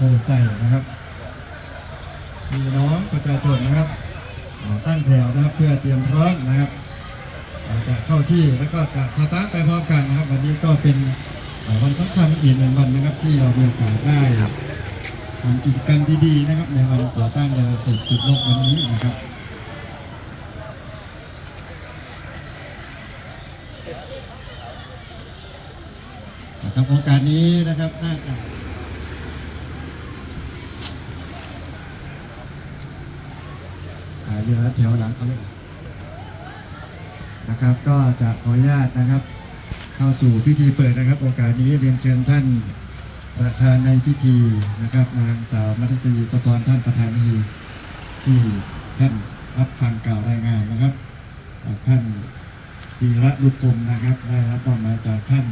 โพไซนะครับพี่น้องประชาชนนะครับตั้งแถวนะครับเพื่อเตรียมพร้อมนะครับจะเข้าที่แล้วก็จะสตาร์ทไปพร้อมกันนะครับ วันนี้ก็เป็นวันสำคัญอีกหนึ่งวันนะครับ ที่เรามีโอกาสได้ทำกิจกรรมดีๆนะครับ ในวันต่อต้านยาเสพติดโลกวันนี้นะครับนะครับโอกาสนี้นะครับน่าจะอ่า เรือแถวหลังเขาเลยนะครับ ก็จะขออนุญาตนะครับ เข้าสู่พิธีเปิดนะครับ โอกาสนี้เรียนเชิญท่านประธานในพิธีนะครับ นางสาวมัทศรีสะพรท่านประธานพิธีที่ท่านรับฟังกล่าวรายงานนะครับท่านวีระลุคมนะครับ ได้รับมอบหมายจากท่าน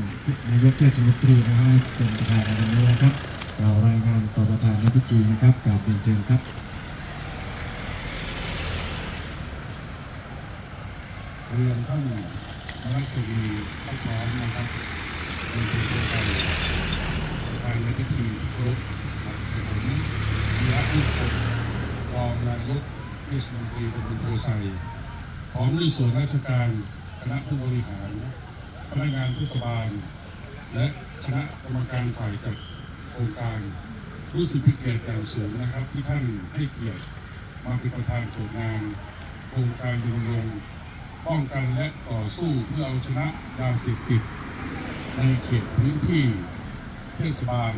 นายกเทศมนตรีนะครับเป็นประธานในวันนี้นะครับกล่าวรายงานต่อประธานในพิธีนะครับกล่าวเรียนเชิญครับ เรียนท่านรัศมีท่านพร้อมนะครับเป็นผู้ช่วยกันประธานในพิธีครบครับผมวีระลุคมรองนายกเทศมนตรีตำบลโพไซพร้อมด้วยส่วนราชการคณะผู้บริหารพนักงานเทศบาล และคณะกรรมการฝ่ายจัดโครงการรู้สึกเป็นเกียรติอย่างสูงนะครับ ที่ท่านให้เกียรติมาเป็นประธานเปิดงานโครงการรณรง ป้องกันและต่อสู้เพื่อเอาชนะยาเสพติด ในเขตพื้นที่เทศบาล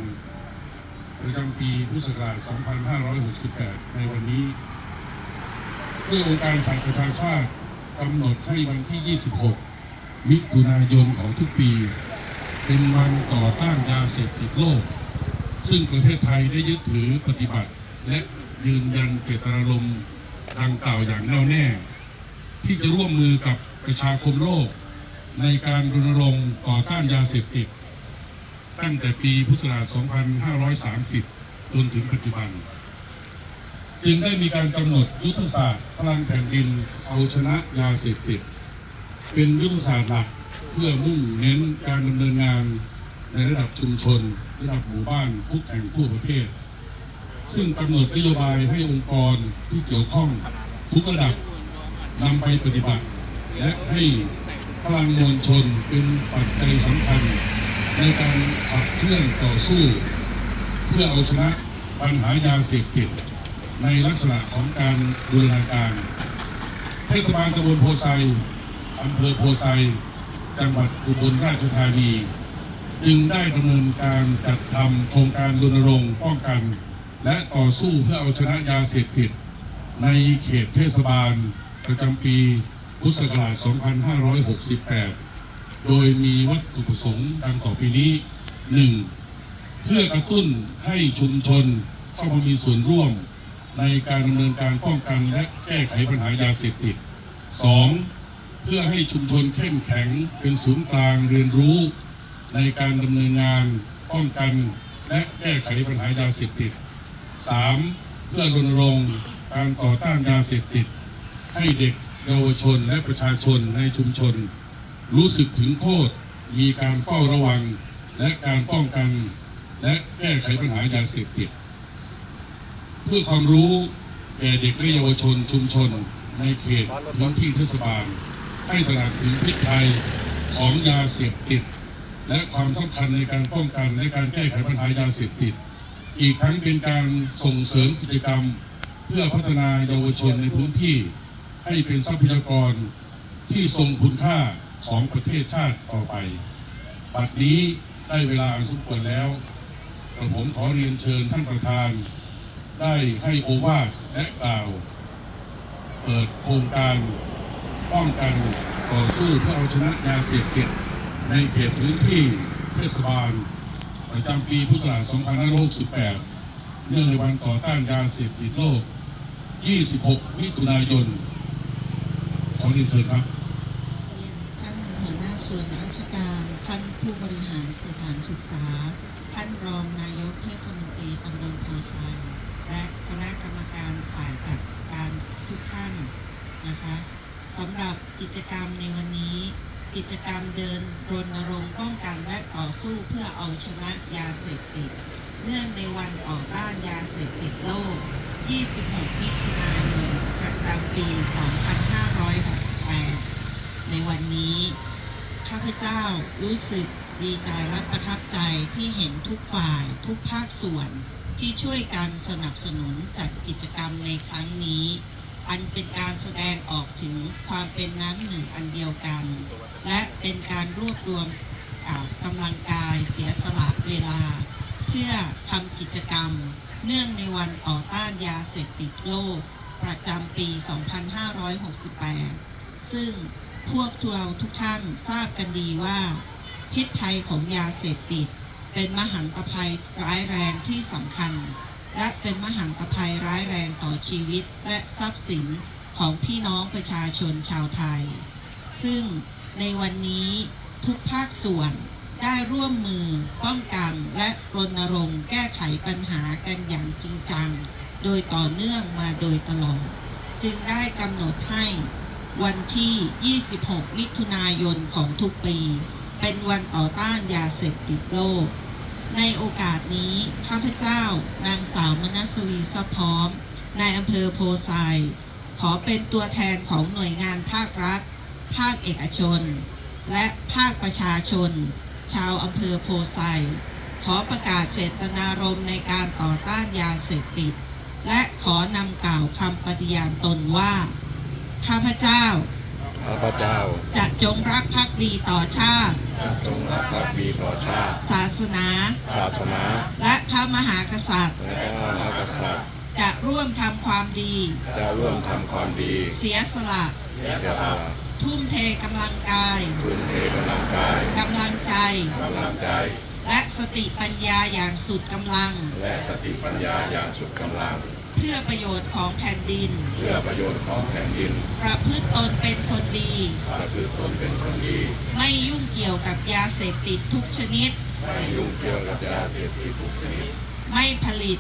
ประจำปีพุทธศักราช 2568 ในวันนี้ด้วยองค์การสหประชาชาติกำหนดให้วันที่ 26 มิถุนายนของทุกปี เป็นวันต่อต้านยาเสพติดโลก ซึ่งประเทศไทยได้ยึดถือปฏิบัติ และยืนยันเจตนารมณ์ดังกล่าวอย่างแน่วแน่ ที่จะร่วมมือกับประชาคมโลก ในการรณรงค์ต่อต้านยาเสพติด ตั้งแต่ปีพุทธศักราช 2530 จนถึงปัจจุบัน จึงได้มีการกำหนดยุทธศาสตร์พลังแผ่นดินเอาชนะยาเสพติด เป็นยุทธศาสตร์หลักเพื่อมุ่งเน้นการดำเนินงานในระดับชุมชน ระดับหมู่บ้านทุกแห่งทั่วประเทศ ซึ่งกำหนดนโยบายให้องค์กรที่เกี่ยวข้องทุกระดับ นำไปปฏิบัติ และให้พลังมวลชนเป็นปัจจัยสำคัญ ในการขับเคลื่อนต่อสู้ เพื่อเอาชนะปัญหายาเสพติดในลักษณะของการบูรณาการเทศบาลตำบลโพไซอำเภอโพไซจังหวัดอุบลราชธานี จึงได้ดำเนินการจัดทำโครงการรณรงค์ป้องกัน และต่อสู้เพื่อเอาชนะยาเสพติดในเขตเทศบาล ประจำปีพุทธศักราช 2568 โดยมีวัตถุประสงค์ดังต่อไปนี้ 1. เพื่อกระตุ้นให้ชุมชนเข้ามามีส่วนร่วม ในการดำเนินการป้องกันและแก้ไขปัญหายาเสพติด 2. เพื่อให้ชุมชนเข้มแข็งเป็นศูนย์กลางเรียนรู้ ในการดำเนินงานป้องกันและแก้ไขปัญหายาเสพติด 3. เพื่อรณรงค์การต่อต้านยาเสพติด ให้เด็กเยาวชนและประชาชนในชุมชน รู้สึกถึงโทษ มีการเฝ้าระวัง และการป้องกันและแก้ไขปัญหายาเสพติด เพื่อความรู้แก่เด็กและเยาวชนชุมชน ในเขตพื้นที่เทศบาล ให้ตระหนักถึงพิษภัยของยาเสพติด และความสำคัญในการป้องกันและการแก้ไขปัญหายาเสพติด อีกทั้งเป็นการส่งเสริมกิจกรรม เพื่อพัฒนาเยาวชนในพื้นที่ ให้เป็นทรัพยากรที่ทรงคุณค่าของประเทศชาติต่อไป บัดนี้ได้เวลาอันสมควรแล้วกระผมขอเรียนเชิญท่านประธาน ได้ให้โอวาทและกล่าว เปิดโครงการป้องกันต่อสู้เพื่อเอาชนะยาเสพติดในเขตพื้นที่เทศบาล ประจำปีพุทธศักราช2568 เนื่องในวันต่อต้านยาเสพติดโลก 26 มิถุนายน ขอเรียนเชิญครับท่านหัวหน้าส่วนราชการ ท่านผู้บริหารสถานศึกษา ท่านรองนายกเทศมนตรีตำบลโพไซและคณะกรรมการฝ่ายจัดการทุกท่านนะคะสำหรับกิจกรรมในวันนี้ กิจกรรมเดินรณรงค์ป้องกันและต่อสู้เพื่อเอาชนะยาเสพติดเนื่องในวันต่อต้านยาเสพติดโลก 26 มิถุนายน ประจำปี 2568 ในวันนี้ ข้าพเจ้ารู้สึกดีใจและประทับใจที่เห็นทุกฝ่ายทุกภาคส่วนที่ช่วยกันสนับสนุนจัดกิจกรรมในครั้งนี้ อันเป็นการแสดงออกถึงความเป็นน้ำหนึ่งอันเดียวกัน และเป็นการรวบรวมกำลังกายเสียสละเวลา เพื่อทำกิจกรรม เนื่องในวันต่อต้านยาเสพติดโลก ประจำปี 2568 ซึ่งพวกเราทุกท่านทราบกันดีว่า พิษภัยของยาเสพติด เป็นมหันตภัยร้ายแรงที่สำคัญ และเป็นมหันตภัยร้ายแรงต่อชีวิตและทรัพย์สินของพี่น้องประชาชนชาวไทย ซึ่งในวันนี้ทุกภาคส่วนได้ร่วมมือป้องกันและรณรงค์แก้ไขปัญหากันอย่างจริงจัง โดยต่อเนื่องมาโดยตลอด จึงได้กำหนดให้วันที่ 26 มิถุนายนของทุกปี เป็นวันต่อต้านยาเสพติดโลก ในโอกาสนี้ ข้าพเจ้านางสาวมนัสวีสะพร้อม นายอำเภอโพไซขอเป็นตัวแทนของหน่วยงานภาครัฐ ภาคเอกชน และภาคประชาชน ชาวอำเภอโพไซขอประกาศเจตนารมณ์ในการต่อต้านยาเสพติด และขอนำกล่าวคำปฏิญาณตนว่า ข้าพเจ้า ข้าพเจ้า จะจงรักภักดีต่อชาติ จะจงรักภักดีต่อชาติ ศาสนา ศาสนา และพระมหากษัตริย์ และพระมหากษัตริย์ จะร่วมทำความดี จะร่วมทำความดี เสียสละ เสียสละ ทุ่มเทกำลังกาย ทุ่มเทกำลังกาย กำลังใจ กำลังใจ และสติปัญญาอย่างสุดกำลัง และสติปัญญาอย่างสุดกำลัง เพื่อประโยชน์ของแผ่นดิน เพื่อประโยชน์ของแผ่นดิน ประพฤติตนเป็นคนดี ประพฤติตนเป็นคนดี ไม่ยุ่งเกี่ยวกับยาเสพติดทุกชนิด ไม่ยุ่งเกี่ยวกับยาเสพติดทุกชนิด ไม่ผลิต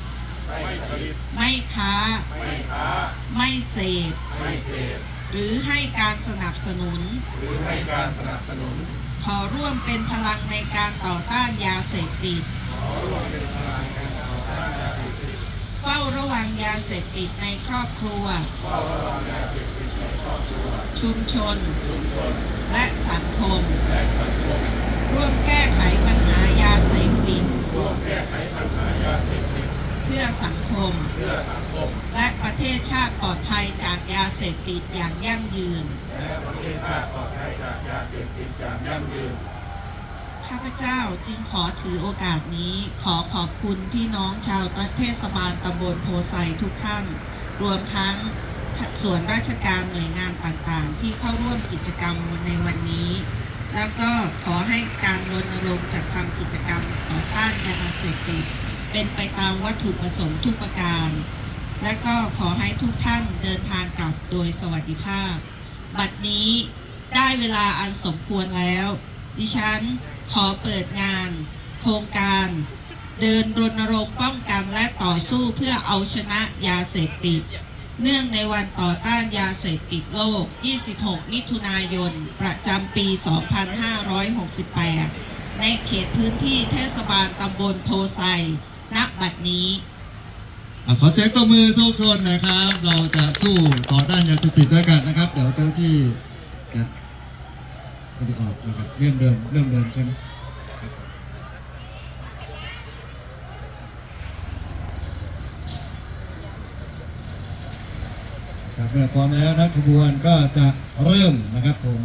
ไม่ผลิต ไม่ค้า ไม่ค้า ไม่เสพ ไม่เสพ หรือให้การสนับสนุน หรือให้การสนับสนุน ขอร่วมเป็นพลังในการต่อต้านยาเสพติด เฝ้าระวังยาเสพติดในครอบครัว ชุมชน และสังคม ร่วมแก้ไขปัญหายาเสพติด เพื่อสังคมเพื่อสังคมและประเทศชาติปลอดภัยจากยาเสพติดอย่างยั่งยืนและประเทศชาติปลอด ยั่งยืนข้าพเจ้าจึงขอถือโอกาสนี้ ขอขอบคุณพี่น้องชาวเทศบาลตำบลโพไซทุกท่าน รวมทั้งส่วนราชการหน่วยงานต่างๆ ที่เข้าร่วมกิจกรรมในวันนี้ แล้วก็ขอให้การรณรงค์จัดทำกิจกรรมต่อต้านยาเสพติดเป็นไปตามวัตถุประสงค์ทุกประการ และก็ขอให้ทุกท่านเดินทางกลับโดยสวัสดิภาพ บัดนี้ ได้เวลาอันสมควรแล้ว ดิฉันขอเปิดงาน โครงการ เดินรณรงค์ป้องกันและต่อสู้เพื่อเอาชนะยาเสพติด เนื่องในวันต่อต้านยาเสพติดโลก 26 มิถุนายน ประจำปี 2568 ในเขตพื้นที่เทศบาลตำบลโพไซณบัดนี้อขอเสียงตบมือทุกคนนะครับ เราจะสู้ต่อด้านยาเสพติดด้วยกันนะครับ เดี๋ยวเจ้าที่จะ จะออกนะครับเรื่องเดินเรื่องเดินใช่ไหมครับครับเมื่อพร้อมแล้วนะขบวนก็จะเริ่มนะครับผม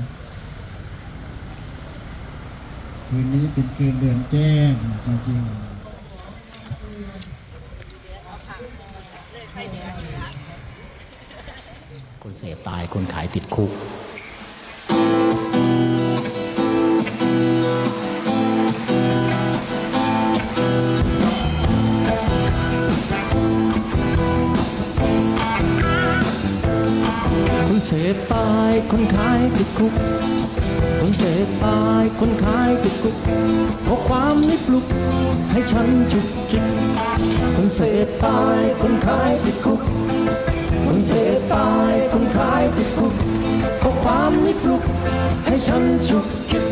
คืนนี้เป็นคืนเดือนแจ้งจริงๆคนเสพตายคนขายติดคุก พตายคนขายติดคุก คนเสพตายคนขายติดคุกเพราะความนิปลุกให้ฉันฉุกคิด คนเสพตายคนขายติดคุก คนเสพตายคนขายติดคุกเพราะความนิปลุกให้ฉันฉุกคิด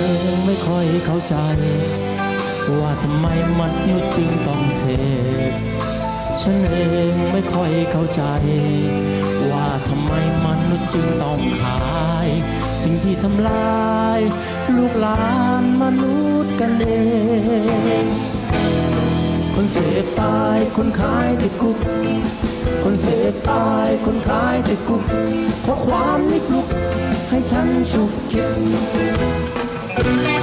องไม่ค่อยเข้าใจ ว่าทำไมมนุษย์จึงต้องเสพฉันเองไม่ค่อยเข้าใจ ว่าทำไมมนุษย์จึงต้องขาย สิ่งที่ทำลาย ลูกหลานมนุษย์กันเองคนเสพตายคนขายติดคุก คนเสพตายคนขายติดคุกเพราะความนิปลุกให้ฉันฉุกคิด ค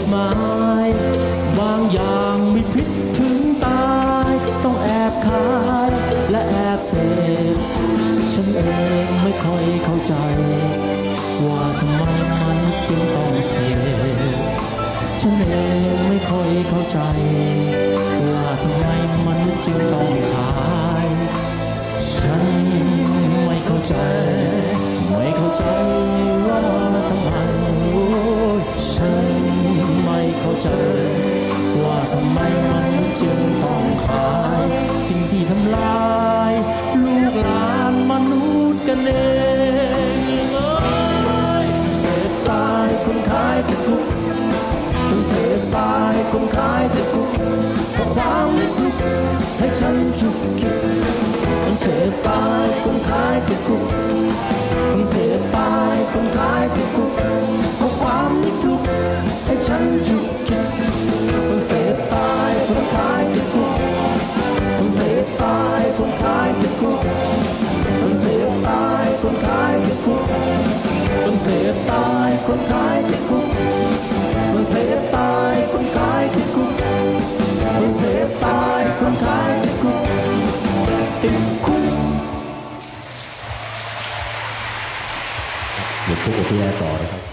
ฎหมาย บางอย่างมีพิษถึงตาย ต้องแอบขายและแอบเสพฉันเองไม่ค่อยเข้าใจ ว่าทำไมมันจึงต้องเสพฉันเองไม่ค่อยเข้าใจ ว่าทำไมมันจึงต้องขาย ฉันไม่เข้าใจ ไม่เข้าใจว่าทำไม เข้าใจ ว่าทำไมมันจึงต้องขาย สิ่งที่ทำลาย ลูกหลานมนุษย์กันเองเอ้ยเสพตายคนขายติดคุกเสพตายคนขายติดคุกเพราะความนิพลุกให้ฉันฉุกคิดเสพตายคนขายติดคุก เชียวคุกกับพี่แอต่อนะครับ